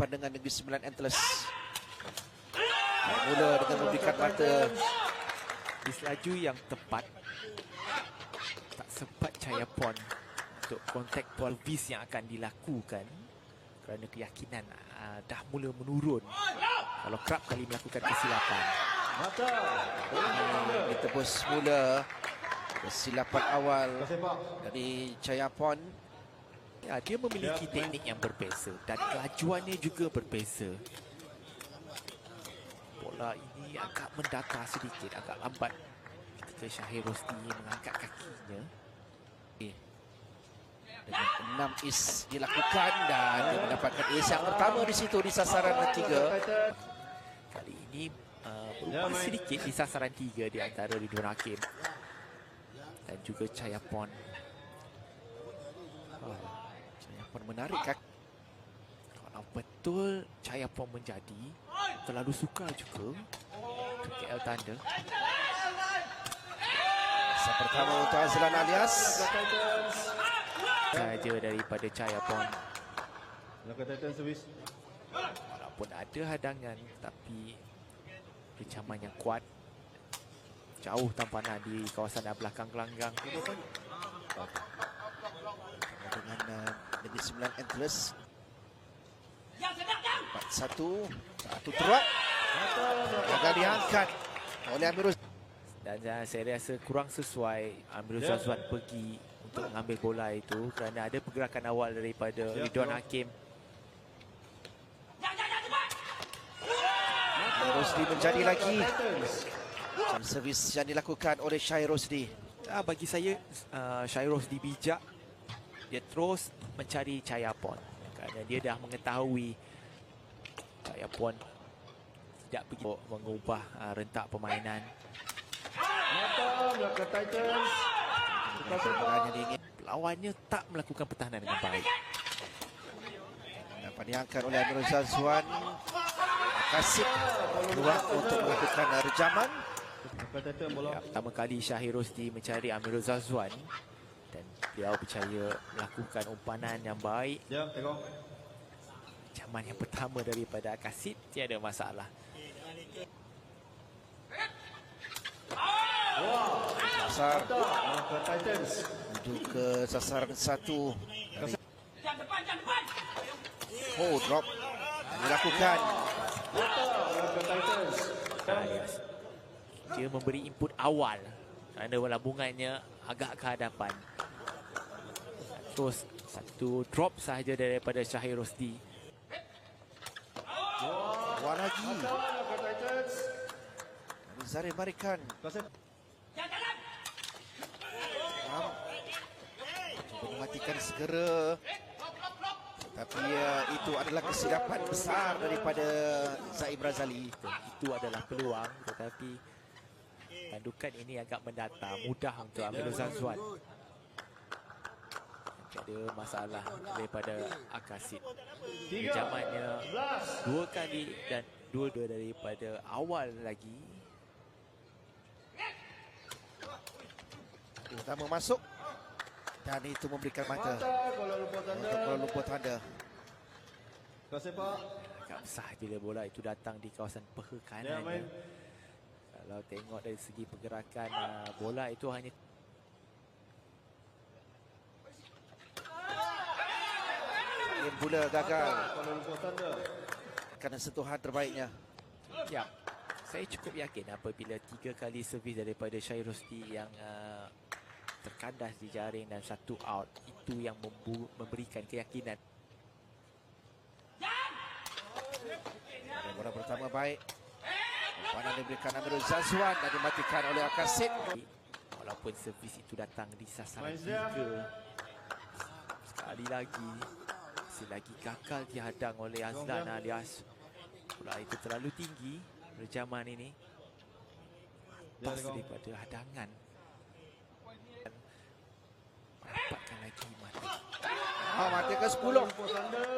berhadapan dengan Negeri Sembilan Antlers. Mula dengan memberikan mata. Di selaju yang tepat. Tak sempat Cahaya Pon Untuk kontak ball vis yang akan dilakukan Kerana keyakinan uh, dah mula menurun. Kalau kerap kali melakukan kesilapan. Ini ditebus mula kesilapan awal dari Chayapon. Ya, Dia memiliki teknik yang berbeza Dan kelajuannya juga berbeza. Bola ini agak mendata sedikit Agak lambat. Ketika Syahir Rosdi mengangkat kakinya. Eh, Dengan enam is dilakukan dan dia mendapatkan is yang pertama di situ di sasaran ketiga. Kali ini uh, berubah sedikit di sasaran tiga di antara Ridwan Hakim dan juga Chayapon. Oh, Chayapon menarik kaki. Kalau betul Chayapon menjadi terlalu sukar juga untuk KL Thunder. Masa pertama untuk Azlan Alias. Saja daripada Titan servis. walaupun ada hadangan tapi kecaman yang kuat jauh tampanan di kawasan belakang gelanggang. dengan uh, Negeri Sembilan Antlers. Empat satu, satu teruak. Agak diangkat oleh Amirul. Dan saya rasa kurang sesuai Amirul Zazwan pergi untuk mengambil bola itu kerana ada pergerakan awal daripada Ya, Ridwan ya. Hakim. Rosdi menjadi lagi. Dan servis yang dilakukan oleh Syai Rosdi. Ah, bagi saya uh, Syairos bijak dia terus mencari Chayapon kerana dia dah mengetahui Chayapon tidak begitu mengubah uh, rentak permainan. Mata belakang Titans. Lawannya tak melakukan pertahanan dengan baik. dapat diangkat oleh Amirul Zazwan. Kasih ruang untuk melakukan rejaman. Ya, pertama kali Syahir Rosdi mencari Amirul Zazwan beliau percaya melakukan umpanan yang baik. Ya, tengok. Zaman yang pertama daripada Akasid tiada masalah. Besar Belakang Titans. menuju ke sasaran satu. Dari Oh, drop. Yang dilakukan. Titans. dia memberi input awal kerana lambungannya agak ke hadapan. Terus satu drop sahaja daripada Syahir Rosdi. Dua lagi. Barikan. Sepak. Ram. Cuba mematikan segera. Tapi uh, itu adalah kesilapan besar daripada Zaib Razali. Itu adalah peluang tetapi tandukan ini agak mendata mudah untuk Amirul Zazwan. Ada masalah daripada Akasid. Tiga. Jamannya Belas. dua kali dan dua-dua daripada awal lagi Pertama masuk. Dan itu memberikan mata Mata Kuala Lumpur untuk. Kuala Lumpur Thunder. Sepak. agak besar bila bola itu datang di kawasan peha Ya, kanan. main. Kalau tengok dari segi pergerakan uh, bola itu hanya Game pula gagal kerana sentuhan terbaiknya. ya. Saya cukup yakin apabila tiga kali servis daripada Syahir Rosdi yang uh, terkandas di jaring dan satu out itu yang membu- memberikan keyakinan Dan bola pertama baik. Panan diberikan Amirul Zazwan dan dimatikan oleh Akasid. walaupun servis itu datang di sasaran tiga sekali lagi selagi gagal dihadang oleh Azlan alias bola itu terlalu tinggi rejaman ini atas daripada hadangan Dan dapatkan lagi mati Ah, mati ke 10. Kuala Lumpur Thunder.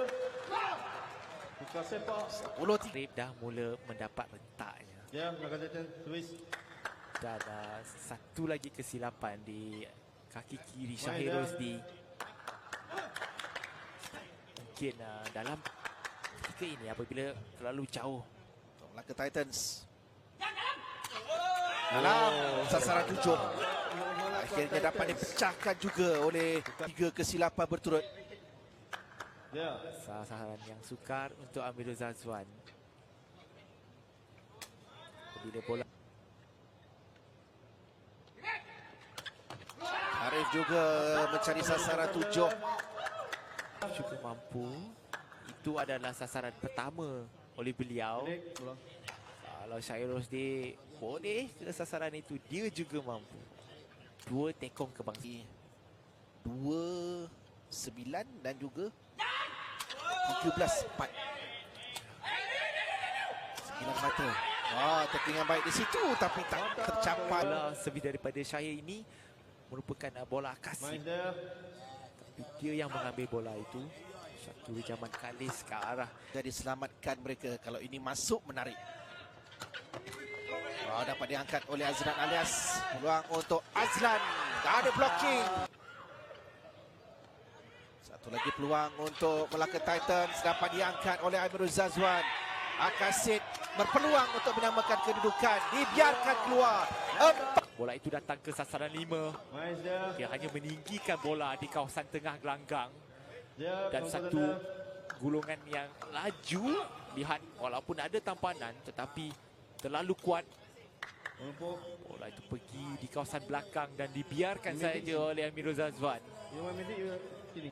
Tukar sepak. 10 tiga. Rip dah mula mendapat rentaknya Ya, dan uh, satu lagi kesilapan di kaki kiri Syahir dah. Rosdi mungkin uh, dalam ketika ini apabila terlalu jauh Untuk Melaka Titans. Dalam sasaran tujuh. Akhirnya dapat dipecahkan juga oleh tiga kesilapan berturut. Dia. sasaran yang sukar untuk Amirul Zazwan. Bila bola Arif juga mencari sasaran tujuh. Juga mampu, itu adalah sasaran pertama oleh beliau. Kalau Syair Rosdi boleh ke sasaran itu, dia juga mampu. Dua tekong kebangsaan. Dua sembilan dan juga tiga belas empat. Sembilan mata. Oh, tapping yang baik di situ tapi tak tercapai. Bola daripada Syahir ini merupakan uh, bola Main kasih. Dia. Yang mengambil bola itu. Satu rejaman kalis ke arah Jadi selamatkan mereka kalau ini masuk menarik. Oh, dapat diangkat oleh Azlan alias peluang untuk Azlan. Tak ada blocking. Satu lagi peluang untuk Melaka Titans dapat diangkat oleh Amirul Zazwan. Akasid berpeluang untuk menamakan kedudukan. Dibiarkan keluar. Empat. Bola itu datang ke sasaran lima. Dia. Hanya meninggikan bola di kawasan tengah gelanggang. Dan satu gulungan yang laju. Lihat walaupun ada tampanan tetapi terlalu kuat. Bola itu pergi di kawasan belakang dan dibiarkan saja oleh Amirul Zazwan. Di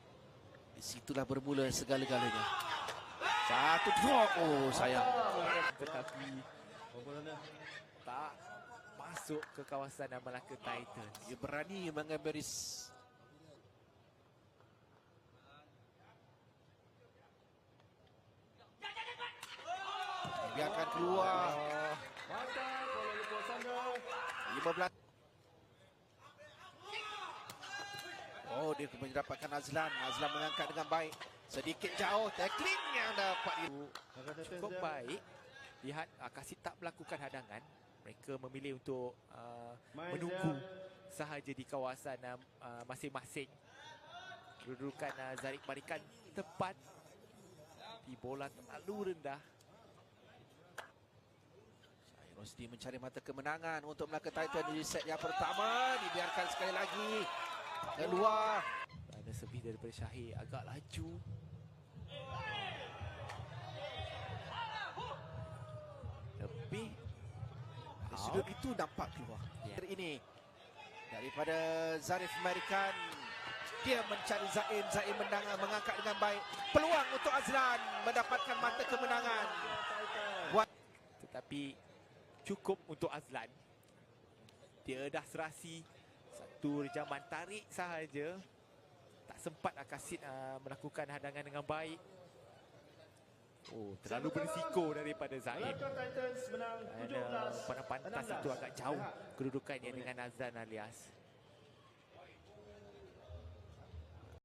situlah bermula segala-galanya. Satu drop. Oh, sayang. Tetapi Berapa sana? tak masuk ke kawasan Melaka Titans. Dia berani mengambil ris. Biarkan keluar. Mantap. Kuala Lumpur Thunder. 15. Oh, dia kembali dapatkan Azlan. Azlan mengangkat dengan baik. Sedikit jauh. Tackling yang dapat Cukup dia. baik. Lihat uh, Kasih tak melakukan hadangan. Mereka memilih untuk uh, menunggu sahaja di kawasan uh, uh, masing-masing. Kedudukan uh, Zarik Barikan tepat di bola terlalu rendah. Syahir Rosdi mencari mata kemenangan untuk Melaka Titan di set yang pertama. Dibiarkan sekali lagi. Keluar. Ada servis daripada Syahir agak laju. Lebih Dari sudut itu nampak keluar. Yeah. Ini daripada Zarif Marikan. Dia mencari Zain. Zain menang, mengangkat dengan baik. Peluang untuk Azlan mendapatkan mata kemenangan. tetapi cukup untuk Azlan. Dia dah serasi satu rejaman tarik sahaja. Tak sempat Akasid uh, melakukan hadangan dengan baik. Oh, terlalu berisiko daripada Zain. Melaka Titans menang Dan 17. uh, pantas itu agak jauh kedudukannya dengan Azlan alias.